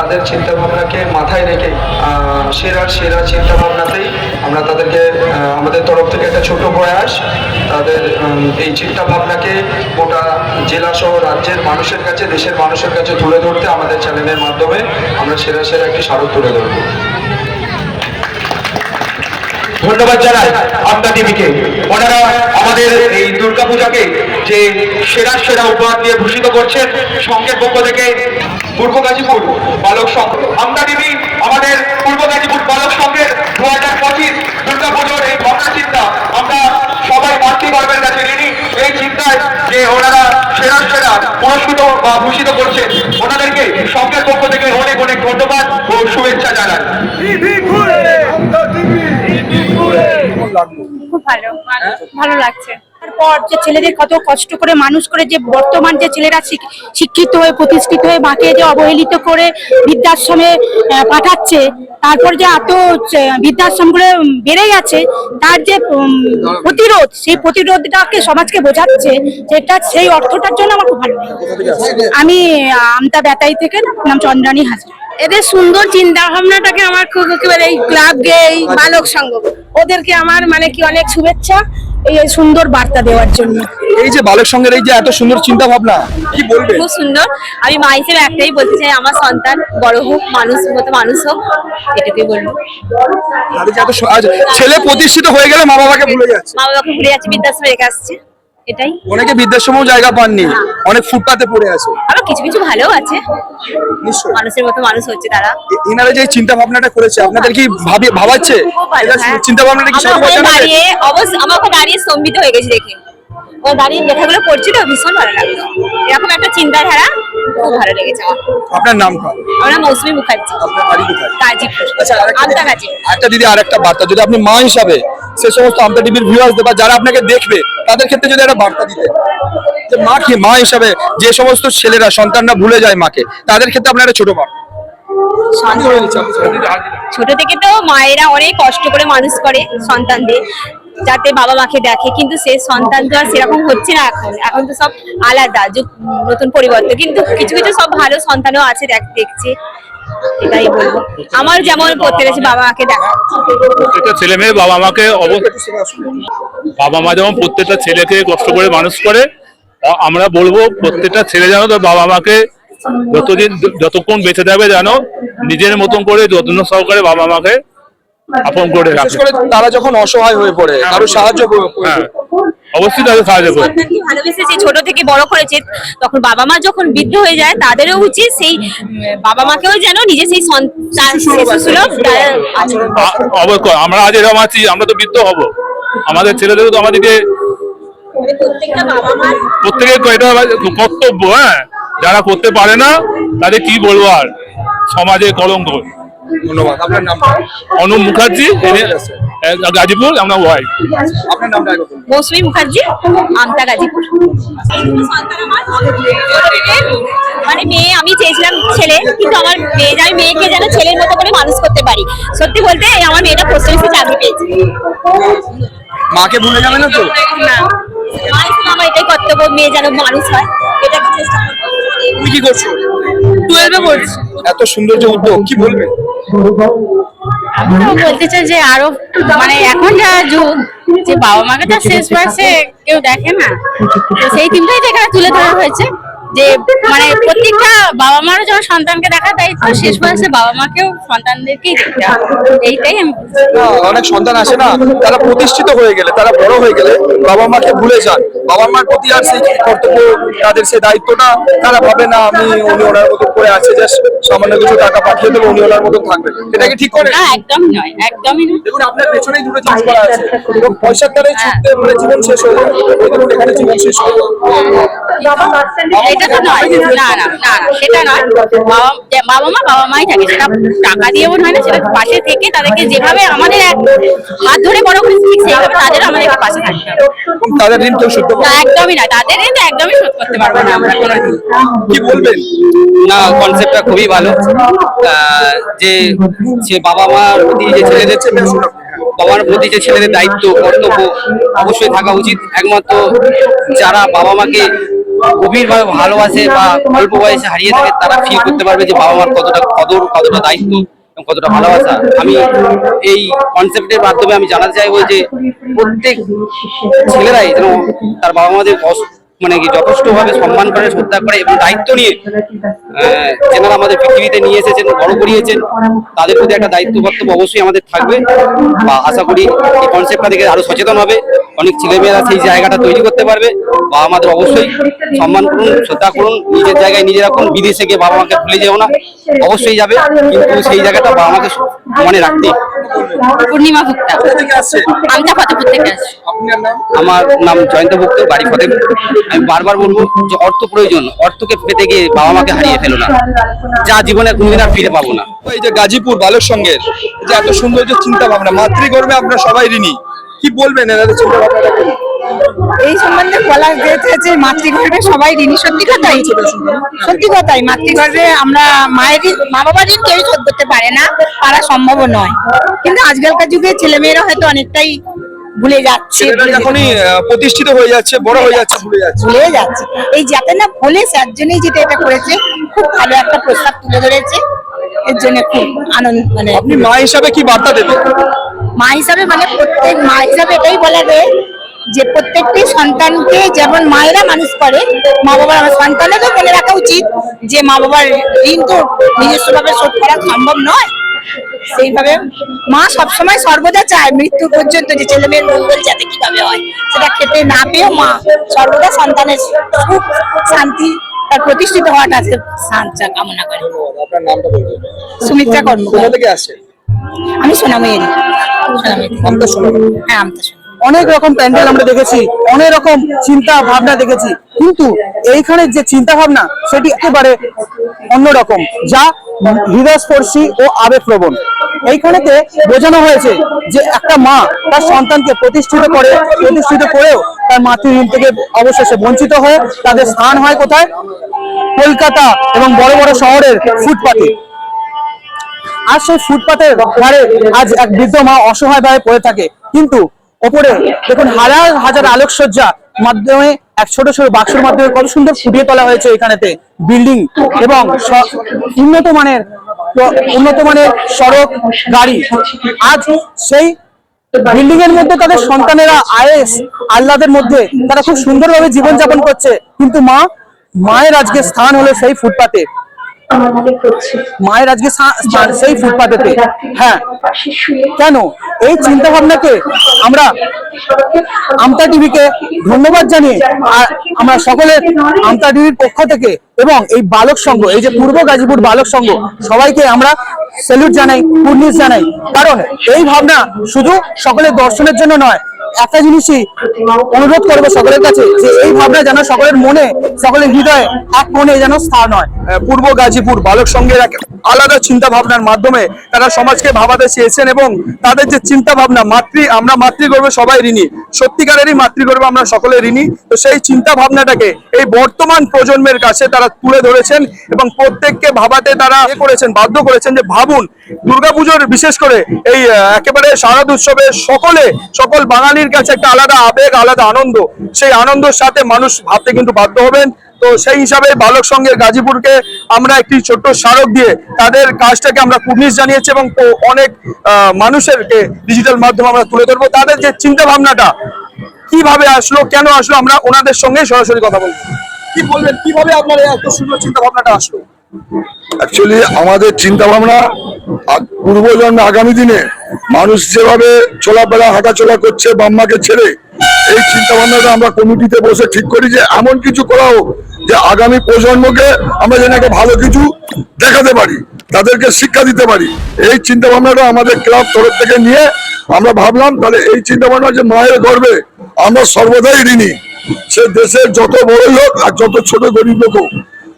তাদের চিন্তা ভাবনাকে মাথায় রেখে সেরা সেরা চিন্তা ভাবনাতেই আমরা তাদেরকে আমাদের তরফ থেকে একটা ছোট প্রয়াস, তাদের এই চিন্তা ভাবনাকে গোটা জেলা সহ রাজ্যের মানুষের কাছে, দেশের মানুষের কাছে তুলে ধরতে আমাদের চ্যানেলের মাধ্যমে আমরা সেরা সেরা একটি স্মারক তুলে ধরবো। ধন্যবাদ জানাই টিভিকে ওনারা আমাদের এই দুর্গাপূজাকে যে সেরা সেরা উপহার দিয়ে ভূষিত করছেন সংঘের পক্ষ থেকে পূর্ব গাজীপুর বালক সংঘ আমদা টিভি আমাদের পূর্ব গাজীপুর বালক সংঘের দু হাজার পঁচিশ দুর্গাপুজোর এই ভাবনা চিন্তা আমরা সবাই মাতৃগর্বের কাছে ঋণী এই চিন্তায় যে ওনারা সেরা সেরা পুরস্কৃত বা ভূষিত করছেন ওনাদেরকে সংঘের পক্ষ থেকে অনেক অনেক ধন্যবাদ ও শুভেচ্ছা জানাই খুব ভালো ভালো লাগছে তারপর যে ছেলেদের কত কষ্ট করে মানুষ করে যে বর্তমান যে ছেলেরা শিক্ষিত হয়ে, প্রতিষ্ঠিত হয়ে মাকে যে অবহেলিত করে বৃদ্ধাশ্রমে পাঠাচ্ছে, তারপর যে এত বৃদ্ধাশ্রমগুলো বেড়ে গেছে তার যে প্রতিরোধ, সেই প্রতিরোধটাকে সমাজকে বোঝাচ্ছে যেটা সেই অর্থটার জন্য আমার খুব ভালো লাগে। আমি আমতা বেতাই থেকে নাম চন্দ্রানী হাজরা। এদের সুন্দর চিন্তা ভাবনাটাকে আমার খুব একেবারে এই ক্লাবকে এই বালক সংঘ ওদেরকে আমার মানে কি অনেক শুভেচ্ছা এই সুন্দর বার্তা দেওয়ার জন্য। এই যে বালক সংঘের এই যে এত সুন্দর চিন্তা ভাবনা কি বলবে? খুব সুন্দর। আমি মা হিসেবে একটাই বলতে চাই আমার সন্তান বড় হোক মানুষ মতো মানুষ হোক এটুকুই বলব। ছেলে প্রতিষ্ঠিত হয়ে গেলে মা বাবাকে ভুলে যাচ্ছে। মা বাবাকে ভুলে যাচ্ছে বৃদ্ধাশ্রমে রেখে আসছে। এটাই। অনেকে বৃদ্ধাশ্রমেও জায়গা পাননি অনেক ফুটপাতে পড়ে আছে। আবার কিছু কিছু ভালো আছে। নিশ্চয়ই। মানুষের মতো মানুষ হচ্ছে তারা। এনারা যে চিন্তা ভাবনাটা করেছে আপনাদের কি ভাবি ভাবাচ্ছে? হ্যাঁ। চিন্তা ভাবনাটা কি না? দাঁড়িয়ে অবশ্য আমার দাঁড়িয়ে স্তম্ভিত হয়ে গেছি দেখে। ওখানে দাঁড়িয়ে লেখাগুলো পড়ছিল ভীষণ ভালো লাগল। এরকম একটা চিন্তাধারা খুব ভালো লেগেছে আমার। আপনার নাম? আমরা মৌসুমী মুখার্জি। আপনার বাড়ি কোথায়? গাজীপুর। আচ্ছা একটা দিদি আরেকটা বার্তা। যদি আপনি মা হিসাবে সে সমস্ত আমতা টিভির ভিউয়ার্স বা যারা আপনাকে দেখবে তাদের ক্ষেত্রে যদি একটা বার্তা দিতে। যে মা কি মা হিসাবে যে সমস্ত ছেলেরা সন্তানরা ভুলে যায় মাকে তাদের ক্ষেত্রে আপনার একটা ছোট বার্তা। ছোট থেকে তো মায়েরা অনেক কষ্ট করে মানুষ করে সন্তানদের। যাতে বাবা মাকে দেখে, কিন্তু সে সন্তান তো আর সেরকম হচ্ছে না এখন। এখন তো সব আলাদা নতুন পরিবর্তন। কিন্তু কিছু কিছু সব ভালো সন্তানও আছে দেখ, দেখছি। এটাই বলব। আমার যেমন করতে গেছে, বাবা মাকে দেখা। প্রত্যেকটা ছেলে মেয়ে বাবা মাকে বাবা মা যেমন প্রত্যেকটা ছেলেকে কষ্ট করে মানুষ করে আমরা বলব প্রত্যেকটা ছেলে যেন তার বাবা মাকে যতদিন যতক্ষণ বেঁচে যাবে যেন নিজের মতন করে যত্ন সহকারে বাবা মাকে আপন করে বিশেষ করে তারা যখন অসহায় হয়ে পড়ে কারও সাহায্য হ্যাঁ অবশ্যই তাদের সাহায্য করে সন্তানকে ভালোবেসে ছোট থেকে বড় করেছে তখন বাবা মা যখন বৃদ্ধ হয়ে যায় তাদেরও উচিত সেই বাবা মাকেও যেন নিজে সেই সন্তান অবশ্যই। আমরা আজ এরকম আছি আমরা তো বৃদ্ধ হব। আমাদের ছেলেদেরও তো আমাদেরকে মানে প্রত্যেকের এটা কর্তব্য হ্যাঁ। যারা করতে পারে না তাদের কি বলব আর? সমাজে কলঙ্ক। ধন্যবাদ। আপনার নাম? অনুপ মুখার্জি গাজীপুর আমরা ওয়াই। আপনার নামটা মৌসুমী মুখার্জি আমতা গাজীপুর। মানে মেয়ে আমি চেয়েছিলাম ছেলে কিন্তু আমার মেয়ে আমি মেয়েকে যেন ছেলের মতো করে মানুষ করতে পারি। সত্যি বলতে আমার মেয়েটা পোস্ট অফিসে চাকরি পেয়েছে। মাকে ভুলে যাবে না তো? না। মা আমার এটাই কর্তব্য মেয়ে যেন মানুষ হয়। এটাকে চেষ্টা করব? তুমি কি করছ? টুয়েলভে পড়ছি এত সুন্দর যে উদ্যোগ কি বলবে? আমরাও বলতে চাই যে আরও মানে এখন যা যুগ যে বাবা মাকে তো শেষ বয়সে কেউ দেখে না। সেই টিমটাই এখানে তুলে ধরা হয়েছে। যে মানে প্রত্যেকটা বাবা মারও যখন সন্তানকে দেখা দায়িত্ব শেষ বয়সে বাবা মাকেও সন্তানদেরকেই দেখতে হবে এইটাই আমি অনেক সন্তান আসে না তারা প্রতিষ্ঠিত হয়ে গেলে তারা বড় হয়ে গেলে বাবা মাকে ভুলে যান। বাবা মার প্রতি আর সেই কর্তব্য তাদের সেই দায়িত্বটা তারা ভাবে না আমি উনি ওনার মতো করে আছে যে সামান্য কিছু টাকা পাঠিয়ে দেবো উনি ওনার মতো থাকবে। এটা কি ঠিক করে? না একদমই নয় একদমই নয়। দেখুন আপনার পেছনেই দুটো জিনিস করা আছে। পয়সার দ্বারাই ছুটতে মানে জীবন শেষ হয়ে দেখুন এখানে জীবন শেষ হয়ে এটা তো নয়। না? না না না সেটা নয়। বাবা বাবা মা বাবা মাই থাকে সেটা টাকা দিয়ে মনে হয় না সেটা পাশে থেকে তাদেরকে যেভাবে আমাদের এক হাত ধরে বড় করেছি ঠিক সেইভাবে তাদের আমাদেরকে পাশে থাকতে তাদের ঋণ কেউ শুদ্ধ না একদমই না তাদের কিন্তু একদমই শোধ করতে পারব না আমরা কোনোদিন কি বলবেন? না কনসেপ্টটা খুবই ভালো। যে যে বাবা মার প্রতি যে ছেলেদের বাবার প্রতি যে ছেলেদের দায়িত্ব কর্তব্য অবশ্যই থাকা উচিত। একমাত্র যারা বাবা মাকে গভীরভাবে ভালোবাসে বা অল্প বয়সে হারিয়ে থাকে, তারা ফিল করতে পারবে যে বাবা মার কতটা কদর, কতটা দায়িত্ব এবং কতটা ভালোবাসা। আমি এই কনসেপ্টের মাধ্যমে আমি জানাতে চাইব যে প্রত্যেক ছেলেরাই যেন তার বাবা মাদের মানে কি যথেষ্টভাবে সম্মান করে, শ্রদ্ধা করে এবং দায়িত্ব নিয়ে যেনারা আমাদের পৃথিবীতে নিয়ে এসেছেন, বড় করিয়েছেন, তাদের প্রতি একটা দায়িত্ব, কর্তব্য অবশ্যই আমাদের থাকবে। বা আশা করি এই কনসেপ্টটা থেকে আরও সচেতন হবে। অনেক ছেলেমেয়েরা সেই জায়গাটা তৈরি করতে পারবে। বা আমাদের অবশ্যই সম্মান করুন শ্রদ্ধা করুন নিজের জায়গায় নিজে রাখুন বিদেশে গিয়ে বাবা মাকে ভুলে যেও না অবশ্যই যাবে কিন্তু সেই জায়গাটা বাবা মাকে মনে রাখতে। পূর্ণিমা ভুক্তা। আমটা ফতেপুর থেকে আসছি। আমার নাম জয়ন্ত ভুক্ত বাড়ি ফতেপুর। আমি বারবার বলব যে অর্থ প্রয়োজন অর্থকে পেতে গিয়ে বাবা মাকে হারিয়ে ফেলো না। যা জীবনে কোনোদিন আর ফিরে পাবো না। এই যে গাজীপুর বালক সঙ্গের যে এত সুন্দর যে চিন্তা ভাবনা মাতৃগর্ভে আপনারা সবাই ঋণী। কি বলবেন এনাদের চিন্তা এই সম্বন্ধে বলা যেতে যে মাতৃগর্ভে সবাই ঋণী সত্যি কথাই। সত্যি কথাই মাতৃগর্ভে আমরা মায়ের মা বাবার ঋণ কেউ শোধ করতে পারে না পারা সম্ভব নয়। কিন্তু আজকালকার যুগে ছেলেমেয়েরা হয়তো অনেকটাই ভুলে যাচ্ছে যখনই প্রতিষ্ঠিত হয়ে যাচ্ছে বড় হয়ে যাচ্ছে ভুলে যাচ্ছে। ভুলে যাচ্ছে। এই যাতে না ভুলে স্যার জন্যই যেটা এটা করেছে খুব ভালো একটা প্রস্তাব তুলে ধরেছে। এর জন্য খুব আনন্দ মানে আপনি মা হিসাবে কি বার্তা দেবেন? মা হিসাবে মানে প্রত্যেক মা হিসাবে এটাই বলা যায় যে প্রত্যেকটি সন্তানকে যেমন মায়েরা মানুষ করে মা বাবার আমার সন্তানেরও মনে রাখা উচিত যে মা বাবার ঋণ তো নিজস্বভাবে শোধ করা সম্ভব নয়। সেইভাবে মা সবসময় সর্বদা চায় মৃত্যু পর্যন্ত যে ছেলে মেয়ের মঙ্গল যাতে কীভাবে হয় সেটা খেতে না পেয়েও মা সর্বদা সন্তানের সুখ শান্তি তার প্রতিষ্ঠিত হওয়াটা সে সাহায্য কামনা করে। আপনার নামটা বলবেন সুমিত্রা কর্ম কোথা থেকে আসছে আমি সোনাময়ী আমতা হ্যাঁ আমি তো সোনাময়ী। অনেক রকম প্যান্ডেল আমরা দেখেছি অনেক রকম চিন্তা ভাবনা দেখেছি কিন্তু এইখানে যে চিন্তা ভাবনা সেটি একেবারে অন্যরকম যা হৃদয়স্পর্শী ও আবেগপ্রবণ। এইখানেতে বোঝানো হয়েছে যে একটা মা তার সন্তানকে প্রতিষ্ঠিত করে, প্রতিষ্ঠিত করেও তার মাতৃঋণ থেকে অবশেষে বঞ্চিত হয়ে তাদের স্থান হয় কোথায়? কলকাতা এবং বড় বড় শহরের ফুটপাতে। আর সেই ফুটপাতের ধারে আজ এক বৃদ্ধ মা অসহায় ভাবে পড়ে থাকে। কিন্তু ওপরে দেখুন হাজার হাজার আলোকসজ্জা মাধ্যমে এক ছোট ছোট বাক্সের মাধ্যমে কত সুন্দর ফুটিয়ে তোলা হয়েছে এখানেতে বিল্ডিং এবং উন্নত মানের উন্নত মানের সড়ক, গাড়ি। আজ সেই বিল্ডিং এর মধ্যে তাদের সন্তানেরা আয়েস আহ্লাদের মধ্যে তারা খুব সুন্দরভাবে জীবনযাপন করছে। কিন্তু মা, মায়ের আজকে স্থান হলো সেই ফুটপাতে। মায়ের আজকে সেই ফুটপাতেতে। হ্যাঁ। কেন? এই চিন্তা ভাবনাকে আমরা আমতা টিভিকে ধন্যবাদ জানিয়ে আমরা সকলে আমতা টিভির পক্ষ থেকে এবং এই বালক সংঘ, এই যে পূর্ব গাজীপুর বালক সংঘ, সবাইকে আমরা স্যালুট জানাই, কুর্নিশ জানাই। কারণ এই ভাবনা শুধু সকলের দর্শনের জন্য নয়, একটা জিনিসই অনুরোধ করব সকলের কাছে যে এই ভাবনা যেন সকলের মনে, সকলের হৃদয়ে, এক মনে যেন স্থান হয়। পূর্ব গাজীপুর বালক সংঘের এক আলাদা চিন্তা ভাবনার মাধ্যমে তারা সমাজকে ভাবাতে চেয়েছেন এবং তাদের যে চিন্তা ভাবনা মাতৃ, আমরা মাতৃগর্ভে সবাই ঋণী, সত্যিকারেরই মাতৃগর্ভে আমরা সকলে ঋণী, তো সেই চিন্তা ভাবনাটাকে এই বর্তমান প্রজন্মের কাছে তারা তুলে ধরেছেন এবং প্রত্যেককে ভাবাতে তারা করেছেন, বাধ্য করেছেন যে ভাবুন, দুর্গাপুজোর বিশেষ করে এই একেবারে শারদ উৎসবে সকলে, সকল বাঙালির কাছে একটা আলাদা আবেগ, আলাদা আনন্দ, সেই আনন্দের সাথে মানুষ ভাবতে কিন্তু বাধ্য হবেন। তো সেই হিসাবে বালক সঙ্গে গাজীপুরকে আমরা একটি ছোট্ট স্মারক দিয়ে তাদের কাজটাকে আমরা কুর্নিশ জানিয়েছি এবং অনেক মানুষেরকে ডিজিটাল মাধ্যমে আমরা তুলে ধরবো। তাদের যে চিন্তা ভাবনাটা কীভাবে আসলো, কেন আসলো, আমরা ওনাদের সঙ্গে সরাসরি কথা বলব। কি বলবেন? কীভাবে আপনার এত সুন্দর চিন্তা ভাবনাটা আসলো? অ্যাকচুয়ালি আমাদের চিন্তা ভাবনা পূর্বজন্মে আগামী দিনে মানুষ যেভাবে চলাফেরা, হাঁটাচলা করছে বাম্মাকে ছেড়ে, এই চিন্তা ভাবনাটা আমরা কমিটিতে বসে ঠিক করি যে এমন কিছু করা হোক যে আগামী প্রজন্মকে আমরা যেন একটা ভালো কিছু দেখাতে পারি, তাদেরকে শিক্ষা দিতে পারি। এই চিন্তা ভাবনাটা আমাদের ক্লাব তরফ থেকে নিয়ে আমরা ভাবলাম, তাহলে এই চিন্তা ভাবনা যে মায়ের গর্বে আমরা সর্বদাই ঋণী। সে দেশের যত বড়ই হোক আর যত ছোট গরিব লোক হোক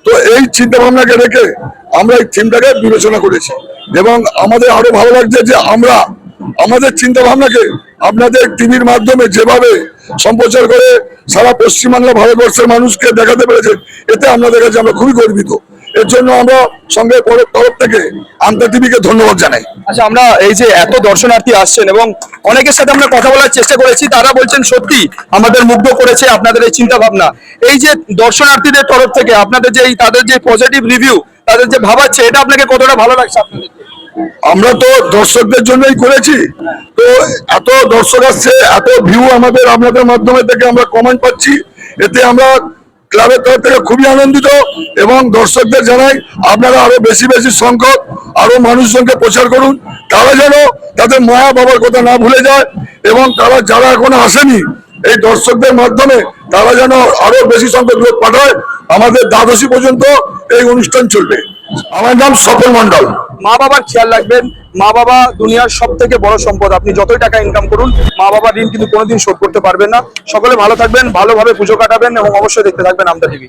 তো এই চিন্তা ভাবনাকে রেখে আমরা এই থিমটাকে বিবেচনা করেছি। এবং আমাদের আরও ভালো লাগছে যে আমরা আমাদের চিন্তা ভাবনাকে আপনাদের টিভির মাধ্যমে যেভাবে সম্প্রচার করে সারা পশ্চিমবাংলা ভারতবর্ষের মানুষকে দেখাতে পেরেছে, এতে আপনাদের কাছে আমরা খুবই গর্বিত। এর জন্য আমরা সঙ্গে তরফ থেকে আমতা টিভিকে ধন্যবাদ জানাই। আচ্ছা আমরা এই যে এত দর্শনার্থী আসছেন এবং অনেকের সাথে আমরা কথা বলার চেষ্টা করেছি তারা বলছেন সত্যি আমাদের মুগ্ধ করেছে আপনাদের এই চিন্তা ভাবনা এই যে দর্শনার্থীদের তরফ থেকে আপনাদের যে এই তাদের যে পজিটিভ রিভিউ তাদের যে ভাবাচ্ছে এটা আপনাকে কতটা ভালো লাগছে আপনাদের? আমরা তো দর্শকদের জন্যই করেছি। তো এত দর্শক আসছে এত ভিউ আমাদের আপনাদের মাধ্যমে থেকে আমরা কমেন্ট পাচ্ছি। এতে আমরা ক্লাবের তরফ থেকে খুবই আনন্দিত এবং দর্শকদের জানাই আপনারা আরও বেশি বেশি সংখ্যক আরও মানুষজনকে প্রচার করুন। তারা যেন তাদের মায়া বাবার কথা না ভুলে যায় এবং তারা যারা এখনও আসেনি এই দর্শকদের মাধ্যমে, তারা যেন আরও বেশি সংখ্যক লোক পাঠায়। আমাদের দ্বাদশী পর্যন্ত এই অনুষ্ঠান চলবে। আমার নাম সফল মন্ডল মা বাবার খেয়াল রাখবেন। মা বাবা দুনিয়ার সব থেকে বড় সম্পদ। আপনি যতই টাকা ইনকাম করুন, মা বাবা ঋণ কিন্তু কোনোদিন শোধ করতে পারবেন না। সকলে ভালো থাকবেন, ভালোভাবে পুজো কাটাবেন এবং অবশ্যই দেখতে থাকবেন আমদা টিভি।